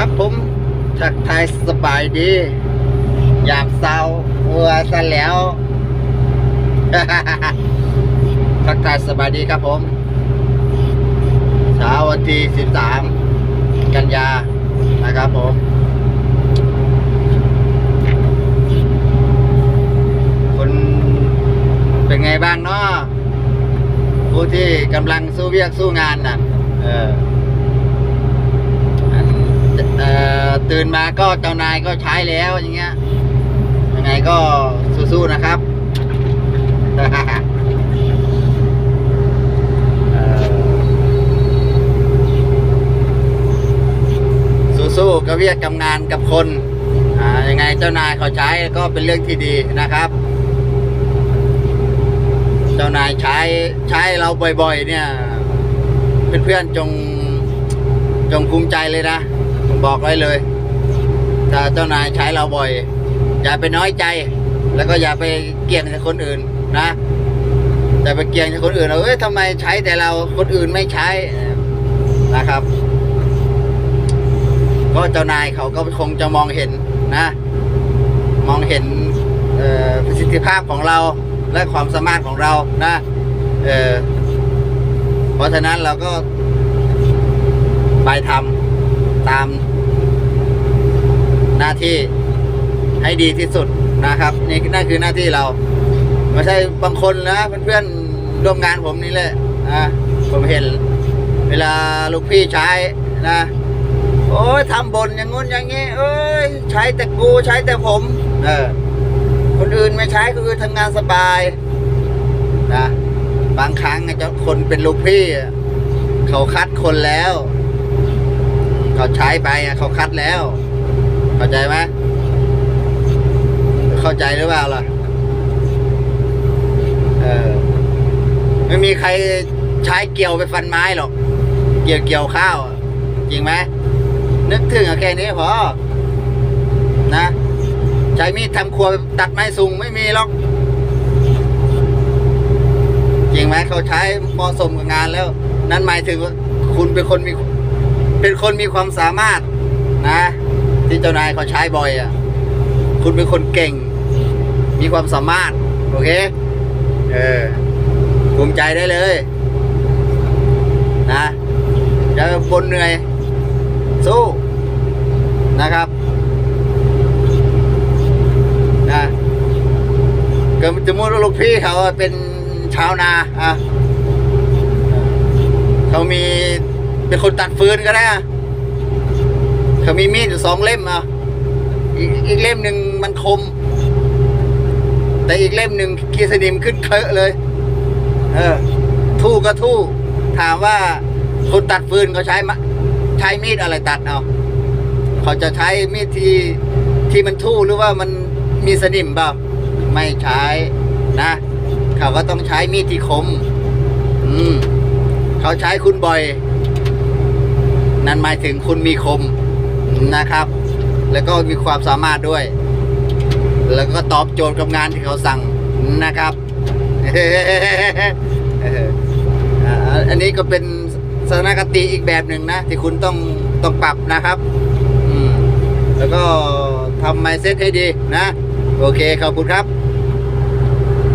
ครับผมทักทายสบายดี ยามเศร้าวัวซะแล้ว ทักทายสบายดีครับผมเช้าวันที่ 13 กันยานะครับผมคุณเป็นไงบ้างเนาะผู้ที่กำลังสู้เวียกสู้งานน่ะ เออนเอ่อ ตื่นมาก็เจ้านายก็ใช้แล้วอย่างเงี้ยยังไงก็สู้ๆนะครับสู้ๆกับเวียกกับงานกับคนยังไงเจ้านายเขาใช้ก็เป็นเรื่องที่ดีนะครับ เจ้านายใช้ใช้เราบ่อยๆ เนี่ย เพื่อนๆจงจงภูมิใจเลยนะผมบอกไว้เลย ถ้าเจ้านายใช้เราบ่อย อย่าไปน้อยใจ แล้วก็อย่าไปเกลียดคนอื่นนะอย่าไปเกลียดคนอื่นเราเอ้ยทำไมใช้แต่เราคนอื่นไม่ใช้นะครับ ก็เจ้านายเขาก็คงจะมองเห็นนะ มองเห็นประสิทธิภาพของเราและความสามารถของเรานะเเพราะฉะนั้นเราก็ไปทำตาม หน้าที่ให้ดีที่สุดนะครับ นี่นั่นคือหน้าที่เราไม่ใช่บางคนนะเพื่อนๆร่วมงานผมนี่แหละอะผมเห็น เวลาลูกพี่ใช้นะโอ้ยทำบนอย่างงู้นอย่างงี้ เอ้ยใช้แต่กูใช้แต่ผม เออ คนอื่นไม่ใช้ก็คือทำงานสบายนะบางครั้งไอ้เจ้าคนเป็นลูกพี่เขาคัดคนแล้ว เขาใช้ไปเขาคัดแล้ว เข้าใจไหมเข้าใจหรือเปล่าล่ะเออไม่มีใครใช้เกี่ยวไปฟันไม้หรอก เกี่ยวเกี่ยวข้าว จริงไหมนึกถึงแค่นี้พอนะใช้มีดทำครัวตัดไม้สุงไม่มีหรอก จริงไหมเขาใช้เหมาะสมกับงานแล้ว นั่นหมายถึงว่าคุณเป็นคนมีเป็นคนมีความสามารถนะ ที่เจ้านายเขาใช้บ่อยอะ คุณเป็นคนเก่ง มีความสามารถ โอเค เออภูมิใจได้เลย นะจะบนเหนื่อย สู้ นะครับนะเกิดสมมติว่าลูกพี่เขาเป็นชาวนาอะเขามีเป็นคนตัดฟืนก็ได้ เขามีมีดอยู่สองเล่มอะอีกอีกเล่มหนึ่งมันคม แต่อีกเล่มหนึ่งกีสนิมขึ้นเคอะเลย เออ ทู่ก็ทู่ ถามว่าคนตัดฟืนเขาใช้มะใช้มีดอะไรตัดเอาเขาจะใช้มีดที่ที่มันทู่หรือว่ามันมีสนิมเปล่าไม่ใช้นะเขาก็ต้องใช้มีดที่คม อืม เขาใช้คุณบ่อย นั่นหมายถึงคุณมีคม นะครับ แล้วก็มีความสามารถด้วย แล้วก็ตอบโจทย์กับงานที่เขาสั่งนะครับอันนี้ก็เป็นสถานคติอีกแบบหนึ่งนะ ที่คุณต้องต้องปรับนะครับแล้วก็ทำไมเซ็ตให้ดีนะ โอเค ขอบคุณครับ